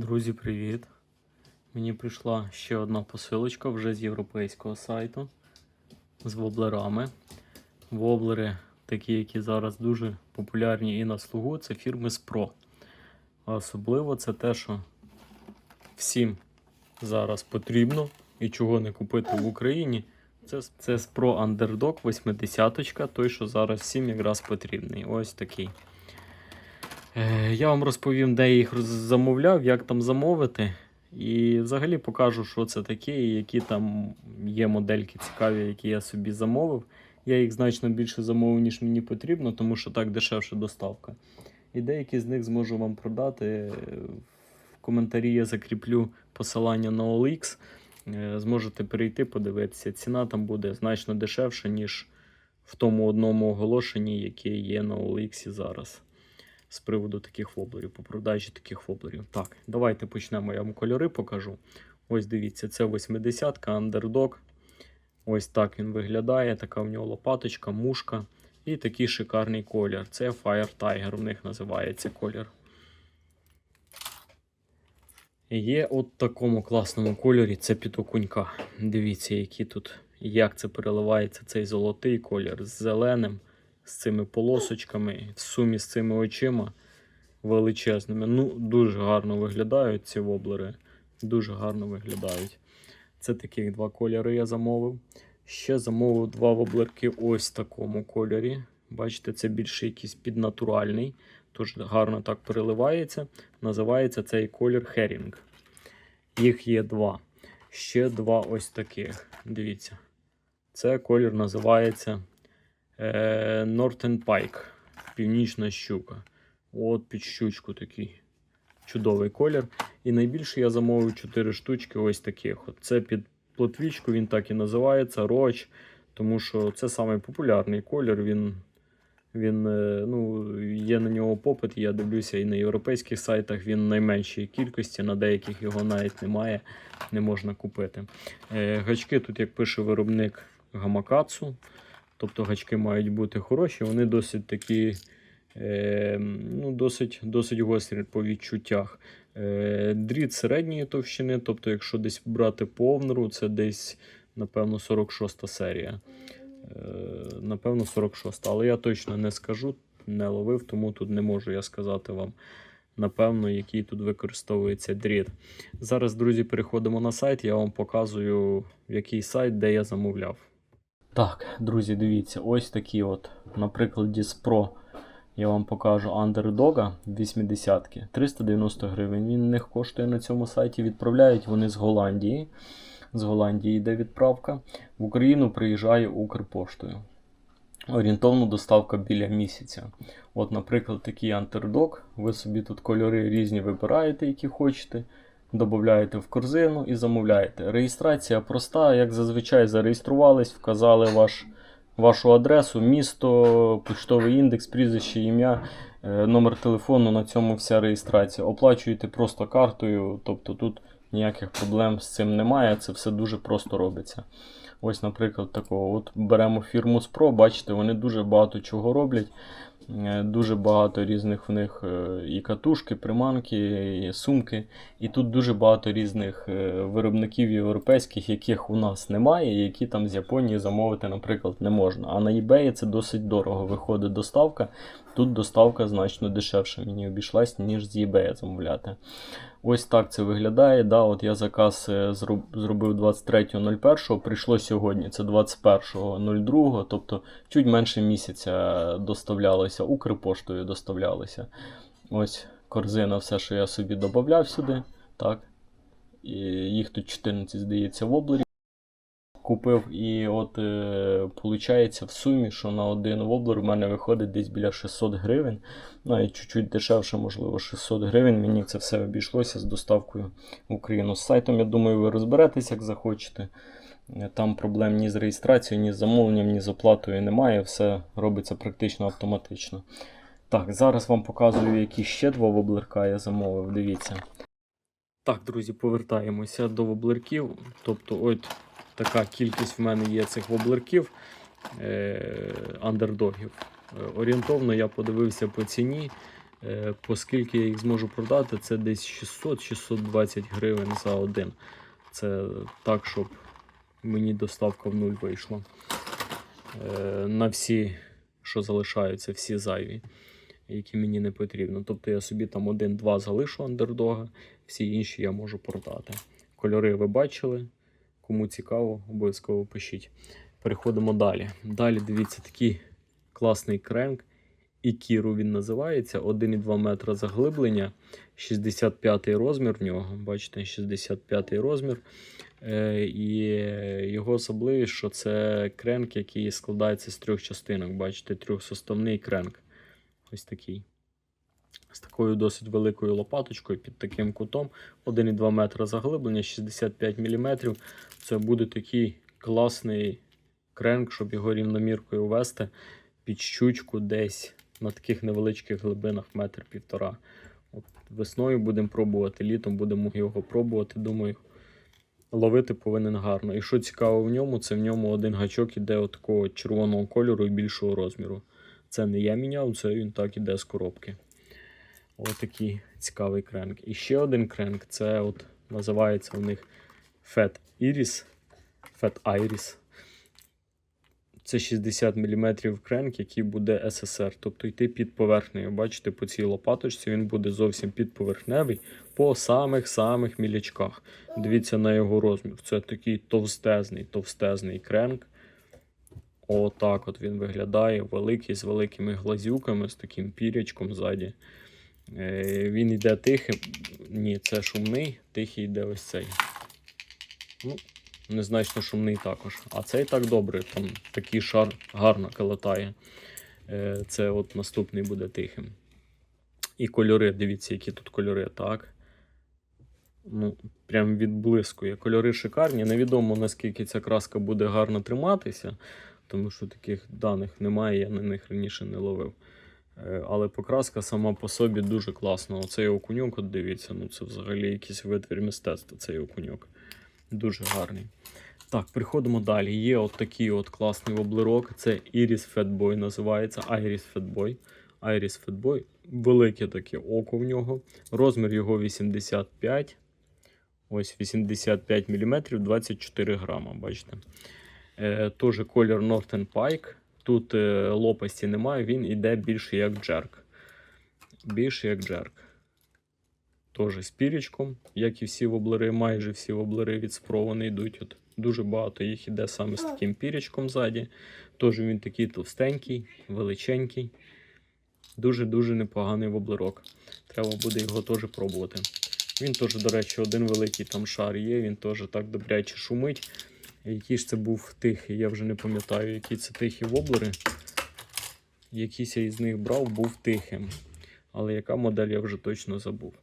Друзі, привіт! Мені прийшла ще одна посилочка вже з європейського сайту з воблерами. Воблери, такі, які зараз дуже популярні і на слугу, це фірми Spro. А особливо це те, що всім зараз потрібно і чого не купити в Україні. Це, це Spro Underdog 80 той, що зараз всім якраз потрібний. Ось такий. Е, Я вам розповім, де я їх замовляв, як там замовити. І взагалі покажу, що це таке, і які там є модельки цікаві, які я собі замовив. Я їх значно більше замовив, ніж мені потрібно, тому що так дешевше доставка. І деякі з них зможу вам продати. В коментарі я закріплю посилання на OLX. Е, Зможете перейти, подивитися. Ціна там буде значно дешевша, ніж в тому одному оголошенні, яке є на OLX зараз з приводу таких воблерів, по продажі таких воблерів. Так, давайте почнемо. Я вам кольори покажу. Ось дивіться, це 80-ка, Underdog. Ось так він виглядає. Така в нього лопаточка, мушка. І такий шикарний колір. Це Fire Tiger, в них називається колір. Є от такому класному кольорі це пітокунька. Дивіться, які тут, як це переливається цей золотий колір з зеленим з цими полосочками, в сумі з цими очима величезними. Ну, дуже гарно виглядають ці воблери. Дуже гарно виглядають. Це таких два кольори я замовив. Ще замовив два воблерки ось в такому кольорі. Бачите, це більше якийсь піднатуральний. Тож гарно так переливається. Називається цей колір Herring. Їх є два. Ще два ось таких. Дивіться. Це колір називається Northern Pike. Північна щука. От під щучку такий чудовий колір. І найбільше я замовив 4 штучки ось таких. От Це під плотвічку, він так і називається Роч. Тому що це самий популярний колір. Він, він е, ну, є на нього попит. Я дивлюся і на європейських сайтах він найменшій кількості, на деяких його навіть немає, не можна купити. Е, Гачки тут, як пише виробник Гамакацу. Тобто гачки мають бути хороші, вони досить такі, е, ну, досить, досить гострі по відчуттях. Е, дріт середньої товщини, тобто, якщо десь брати повнеру, це десь, напевно, 46 серія. Е, напевно, 46. Але я точно не скажу, не ловив, тому тут не можу я сказати вам. Напевно, який тут використовується дріт. Зараз, друзі, переходимо на сайт. Я вам показую, який сайт, де я замовляв. Так, друзі, дивіться, ось такі от, на прикладі з Pro я вам покажу Underdog 80-ки. 390 гривень. Він в них коштує на цьому сайті. Відправляють вони з Голландії. З Голландії йде відправка. В Україну приїжджає Укрпоштою. Орієнтовно доставка біля місяця. От, наприклад, такий Underdog. Ви собі тут кольори різні вибираєте, які хочете. Додаєте в корзину і замовляєте. Реєстрація проста, як зазвичай зареєструвались, вказали ваш, вашу адресу, місто, почтовий індекс, прізвище, ім'я, е, номер телефону. На цьому вся реєстрація. Оплачуєте просто картою, тобто тут ніяких проблем з цим немає. Це все дуже просто робиться. Ось, наприклад, такого. От беремо фірму Spro, бачите, вони дуже багато чого роблять. Е, Дуже багато різних в них е, і катушки, приманки, і сумки. І тут дуже багато різних е, виробників європейських, яких у нас немає, які там з Японії замовити, наприклад, не можна. А на eBay це досить дорого виходить доставка. Тут доставка значно дешевше мені обійшлась, ніж з eBay замовляти. Ось так це виглядає. Да, от Я заказ е, зробив 23.01, прийшло сьогодні, це 21.02, тобто чуть менше місяця доставлялося, Укрпоштою доставлялося. Ось корзина, все, що я собі додавав сюди. Так. І їх тут 14, здається, воблерів. Купив і от е, получається в сумі, що на один воблер у мене виходить десь біля 600 гривень. Навіть чуть-чуть дешевше, можливо, 600 гривень. Мені це все обійшлося з доставкою в Україну. З сайтом, я думаю, ви розберетесь, як захочете. Е, Там проблем ні з реєстрацією, ні з замовленням, ні з оплатою немає. Все робиться практично автоматично. Так, зараз вам показую, які ще два воблерка я замовив. Дивіться. Так, друзі, повертаємося до воблерків. Тобто, от така кількість в мене є цих воблерків, е, андердогів. Е, Орієнтовно я подивився по ціні. Е, Оскільки я їх зможу продати, це десь 600-620 гривень за один. Це так, щоб мені доставка в нуль вийшла. На всі, що залишаються, всі зайві, які мені не потрібно. Тобто я собі там один-два залишу андердога, всі інші я можу продати. Кольори ви бачили. Кому цікаво, обов'язково пишіть. Переходимо далі. Далі дивіться такий класний кренк. Ікіру він називається. 1,2 метра заглиблення, 65 розмір в нього. Бачите, 65 розмір. Е, і його особливість, що це кренк, який складається з трьох частинок. Бачите, трьохсоставний кренк. Ось такий. З такою досить великою лопаточкою під таким кутом. 1,2 метра заглиблення, 65 мм. Це буде такий класний кренк, щоб його рівноміркою вести під щучку десь на таких невеличких глибинах метр півтора. От весною будемо пробувати, літом будемо його пробувати. Думаю, ловити повинен гарно. І що цікаво в ньому, це в ньому один гачок іде от такого червоного кольору і більшого розміру. Це не я міняв, це він так іде з коробки. Ось такий цікавий кренк. І ще один кренк це от називається у них Fat Iris. Fat Iris. Це 60 мм кренк, який буде ССР, тобто йти під поверхнею. Бачите, по цій лопаточці він буде зовсім підповерхневий по самих-самих мілячках. Дивіться на його розмір. Це такий товстезний, товстезний кренк. Отак от він виглядає, великий, з великими глазюками, з таким пірячком ззаді. Е, Він йде тихим. Ні, це шумний, тихий йде ось цей. Ну, незначно шумний також. А цей так добре, там такий шар гарно калатає. Е, Це от наступний буде тихим. І кольори, дивіться, які тут кольори, так. Ну, прям відблискує. Кольори шикарні. Невідомо наскільки ця краска буде гарно триматися, тому що таких даних немає, я на них раніше не ловив. Е, Але покраска сама по собі дуже класна. Оцей окуньок, от дивіться, ну це взагалі якийсь витвір мистецтва, цей окуньок. Дуже гарний. Так, переходимо далі. Є от такий от класний воблерок. Це Iris Fatboy називається. Iris Fatboy. Iris Fatboy. Велике таке око в нього. Розмір його 85. Ось 85 мм, 24 грама. Бачите. Е, Теж колір Northern Pike. Тут е, лопасті немає, він іде більше як джерк. Більше як джерк. Теж з пірічком, як і всі воблери, майже всі воблери від спро вони йдуть. От дуже багато їх іде саме з таким пірічком ззаді. Теж він такий товстенький, величенький. Дуже-дуже непоганий воблерок. Треба буде його теж пробувати. Він теж, до речі, один великий там шар є, він теж так добряче шумить. Який ж це був тихий, я вже не пам'ятаю, які це тихі воблери. Якийсь я із них брав, був тихим. Але яка модель я вже точно забув.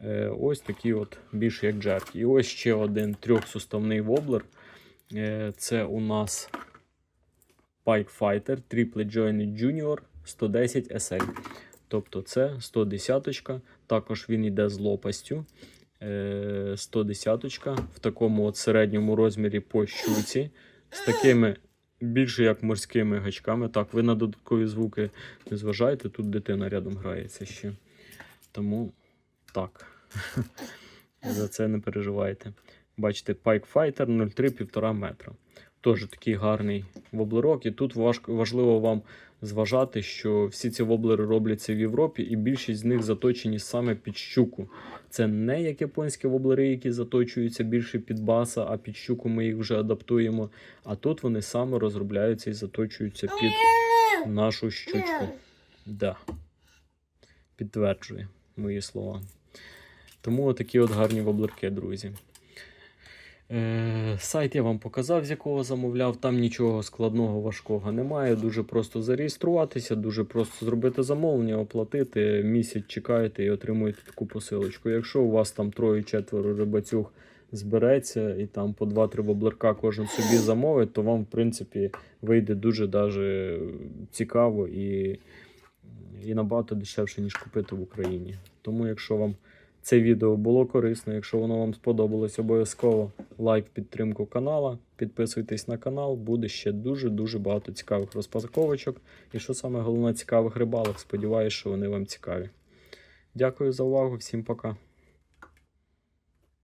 Е, ось такий от більш як джерк. І ось ще один трьохсуставний воблер. Е, це у нас Pike Fighter Triple Jointed Junior 110 SL. Тобто це 110 Також він йде з лопастю. Е, 110 в такому от середньому розмірі по щуці. З такими більше як морськими гачками. Так, ви на додаткові звуки не зважайте, тут дитина рядом грається ще. Тому так. За це не переживайте. Бачите, Pike Fighter 0,3-1,5 метра. Теж такий гарний воблерок. І тут важливо вам зважати, що всі ці воблери робляться в Європі, і більшість з них заточені саме під щуку. Це не як японські воблери, які заточуються більше під баса, а під щуку ми їх вже адаптуємо. А тут вони саме розробляються і заточуються під нашу щучку. Да. Підтверджує мої слова. Тому такі от гарні воблерки, друзі. Е, сайт я вам показав, з якого замовляв. Там нічого складного, важкого немає. Дуже просто зареєструватися, дуже просто зробити замовлення, оплатити. Місяць чекаєте і отримуєте таку посилочку. Якщо у вас там троє-четверо рибацюг збереться і там по 2-3 воблерка кожен собі замовить, то вам, в принципі, вийде дуже даже цікаво і, і набагато дешевше, ніж купити в Україні. Тому, якщо вам це відео було корисно. Якщо воно вам сподобалось, обов'язково лайк, підтримку канала. Підписуйтесь на канал, буде ще дуже-дуже багато цікавих розпаковочок. І що саме головне, цікавих рибалок. Сподіваюсь, що вони вам цікаві. Дякую за увагу, всім пока.